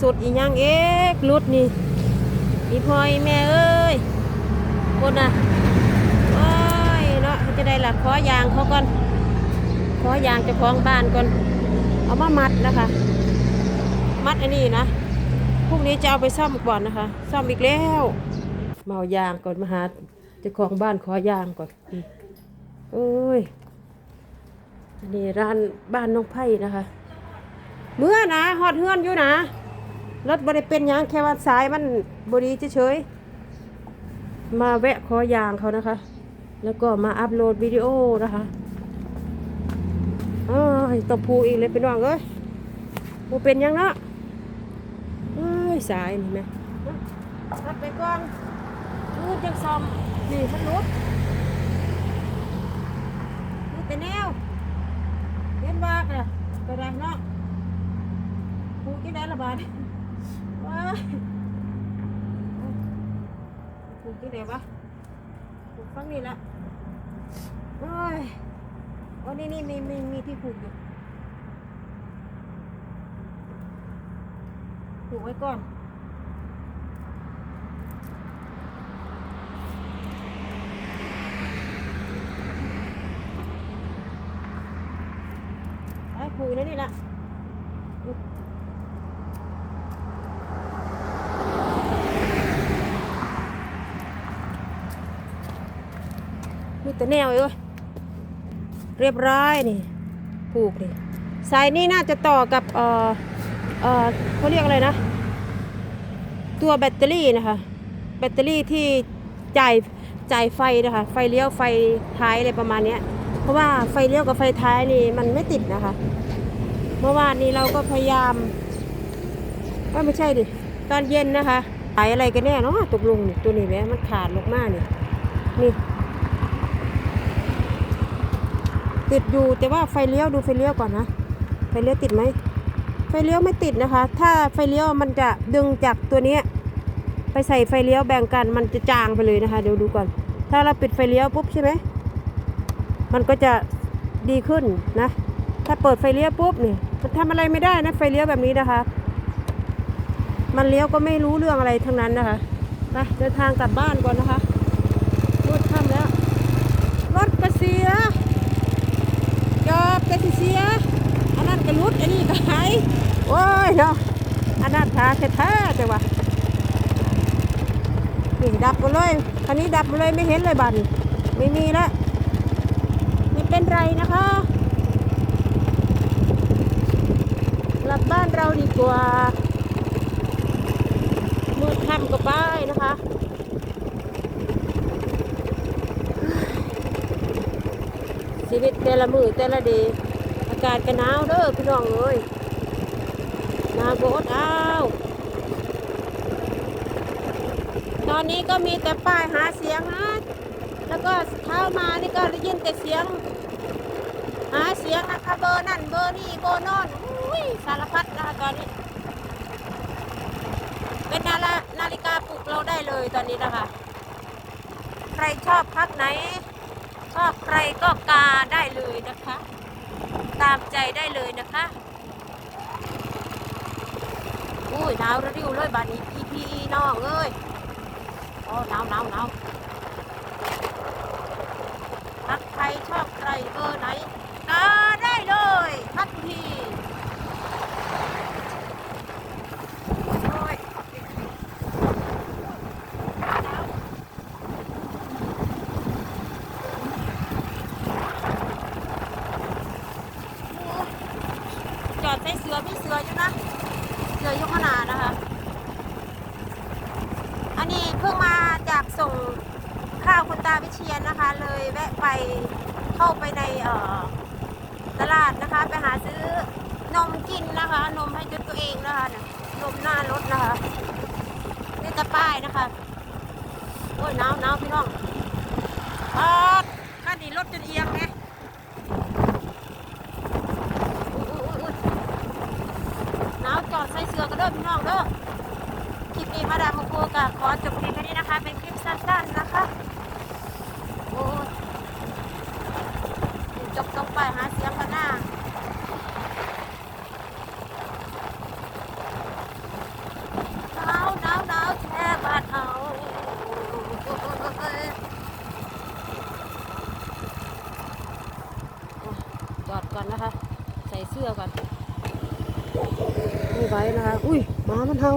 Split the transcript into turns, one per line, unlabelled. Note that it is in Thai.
สุดอีหยังเอ๊กรุดนี่อีพลอยแม่เอ้ยคนน่ะโอ้ยเนาะเขาจะได้หลักขอยางเขาก่อนขอยางจะคล้องบ้านก่อน เอามามัดนะคะ มัดอันนี้นะพรุ่งนี้จะเอาไปซ่อมก่อนนะคะ ซ่อมอีกแล้วเมายางก่อนมาหาเจ้าของบ้านขอยางก่อนโอ้ยอันนี้ร้านบ้านน้องไผ่นะคะ เมื่อนะฮอดเฮือนอยู่นะ รถบริเป็นยังแค่ว่าสายมันบดีเฉยๆมาแวะขอยางเขานะคะ แล้วก็มาอัพโหลดวิดีโอนะคะอ้ายตบพูอีกเลยเป็นว่างเอ้ยบูเป็นยังเนาะเอ้ยสายนี่แม่รัดไปก่อนรูดจังซอมนี่มันรุดนี่แต่แนวเห็นบ้ากอะกระดังเนาะผูกที่ไหนละบาท ว้ายผูกที่ไหนวะผูกฟังนี่ละโอ้ยวันนี้นี่มีมีมีที่ผูกอยู่ผูกไว้ก่อนไอ้ผูกแล้วนี่ละ แต่แนวเอ้ยเรียบร้อยนี่ผูกนี่สายนี่น่าจะต่อกับเออเออเขาเรียกอะไรนะ ตัวแบตเตอรี่นะคะ แบตเตอรี่ที่จ่ายจ่ายไฟนะคะ ไฟเลี้ยวไฟท้ายอะไรประมาณนี้เพราะว่าไฟเลี้ยวกับไฟท้ายนี่มันไม่ติดนะคะ เมื่อวานนี้เราก็พยายามว่าไม่ใช่ดิ ตอนเย็นนะคะสายอะไรกันแน่เนาะตกลงนี่ตัวนี้แหละมันขาดลงมากนี่นี่ ติดอยู่แต่ว่าไฟเลี้ยวดูไฟเลี้ยวก่อนนะ ไฟเลี้ยวติดไหมไฟเลี้ยวไม่ติดนะคะ ถ้าไฟเลี้ยวมันจะดึงจากตัวนี้ไปใส่ไฟเลี้ยวแบ่งกันมันจะจางไปเลยนะคะ เดี๋ยวดูก่อน ถ้าเราปิดไฟเลี้ยวปุ๊บใช่ไหมมันก็จะดีขึ้นนะ ถ้าเปิดไฟเลี้ยวปุ๊บเนี่ยมันทำอะไรไม่ได้นะไฟเลี้ยวแบบนี้นะคะ มันเลี้ยวก็ไม่รู้เรื่องอะไรทั้งนั้นนะคะไปเดินทางกลับบ้านก่อนนะคะมืดค่ำแล้ว รถก็เสีย จอบ ก็สิเสีย อันนั้นก็รุดอันนี้ก็หายโอ้ยเนาะอันนั้นทาแท้ๆแต่ว่านี่ดับหมดเลยคันนี้ดับหมดเลยไม่เห็นเลยบันไม่มีล้วไม่เป็นไรนะคะกลับบ้านเราดีกว่ามืดค่ำก็ไปนะคะ ชีวิตแต่ละมือแต่ละเดย์อากาศก็หนาวเด้อพี่น้องเอ้ยหนาวก็อดอ้าวตอนนี้ก็มีแต่ป้ายหาเสียงนะแล้วก็เท้ามานี่ก็ได้ยินแต่เสียง หาเสียงนะคะเบอร์นั่นเบอร์นี่เบอร์นอนอุ้ยสารพัดนะคะตอนนี้ เป็นนาฬินาฬิกาปลุกเราได้เลยตอนนี้นะคะ ใครชอบพักไหน ชอบใครก็กาได้เลยนะคะ ตามใจได้เลยนะคะอุ้ยหนาวระดิวเลยบานนี้พี่พี่น้องเอ้ยโอ้หนาวหนาวหนาวรักใครชอบใครเบอร์ไหนกาได้เลยทันทีโอ้ยหนาว จอดใส่ เสืออยู่นะ เสือยกขางหนานะคะ อันนี้เพิ่งมาจากส่งข้าวคุณตาวิเชียนนะคะ เลยแวะไปเข้าไปในเอ่อตลาดนะคะ ไปหาซื้อนมกินนะคะ นมให้จนตัวเองนะคะนมหน้ารถนะคะนี่ตะป้ายนะคะ โอ้ยหนาวหนาวพี่น้องอ่าข้านี่รถจนเอียงไงหน้อพี่น้องเด้อคลิปนี้มาดามโคกับขอจบเพียงแค่นี้นะคะ เป็นคลิปสั้นๆนะคะโอ้จบตรงไปหาเสียงกันหน้าหนาวหนาวหนาวแช่บาดเอาจอดก่อนนะคะ ใส่เสื้อก่อน หมามันเห่า